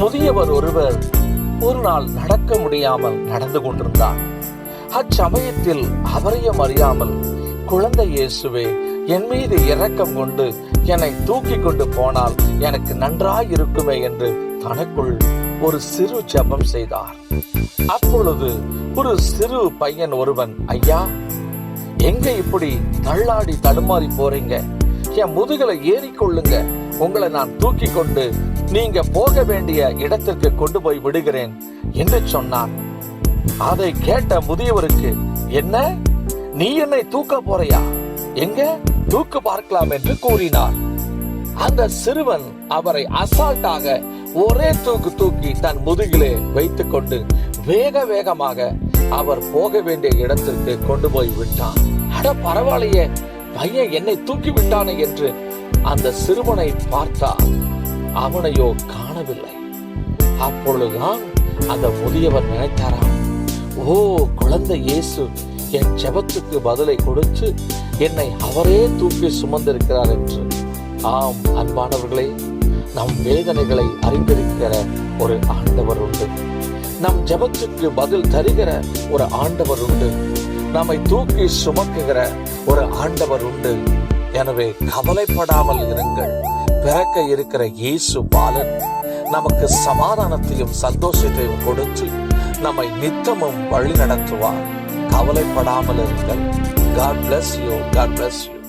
முதியவர் ஒருவர் ஒரு நாள் நடக்க முடியாமல் நடந்து கொண்டிருந்தார். அச்சமயத்தில் அவரையும் அறியாமல் குழந்தை இயேசுவே என் மீது இரக்கம் கொண்டு என்னை தூக்கி கொண்டு போனால் எனக்கு நன்றாய் இருக்குமே என்று தனக்குள் ஒரு சிறு ஜபம் செய்தார். அப்பொழுது ஒரு சிறு பையன் ஒருவன் ஐயா எங்க இப்படி தள்ளாடி தடுமாறி போறீங்க? என் முதுகலை ஏறிக்கொள்ளுங்க. உங்களை நான் தூக்கி கொண்டு நீங்க போக வேண்டிய இடத்திற்கு கொண்டு போய் விடுகிறேன் என்று சொன்னான். அதை கேட்ட முதியவருக்கு என்ன? நீ என்னை தூக்க போறையா? எங்க? தூக்கு பார்க்கலாம் என்று கூறினார். அந்த சிறுவன் அவரை அசால்ட்டாக ஒரே தூக்கு தூக்கி தன் முதுகிலே வைத்துக் கொண்டு வேக வேகமாக அவர் போக வேண்டிய இடத்திற்கு கொண்டு போய் விட்டான். அட பரவாயில்லையே பையன் என்னை தூக்கி விட்டானே என்று அந்த சிறுவனை பார்த்தார். அவனையோ காணவில்லை. அப்பொழுதுதான் அந்த முதியவர் நினைத்தாராம் ஓ குழந்தை இயேசு என் ஜெபத்துக்கு பதிலை கொடுத்து என்னை அவரே தூக்கி சுமந்திருக்கிறார் என்று. ஆம் அன்பானவர்களே நம் வேதனைகளை அறிந்திருக்கிற ஒரு ஆண்டவர் உண்டு. நம் ஜெபத்துக்கு பதில் தருகிற ஒரு ஆண்டவர் உண்டு. நம்மை தூக்கி சுமக்குகிற ஒரு ஆண்டவர் உண்டு. எனவே கவலைப்படாமல் இருங்கள். பிறக்க இருக்கிற இயேசு பாலன் நமக்கு சமாதானத்தையும் சந்தோஷத்தையும் கொடுத்து நம்மை நித்தமும் வழி நடத்துவார் கவலைப்படாமல் இருங்கள். God bless you god bless you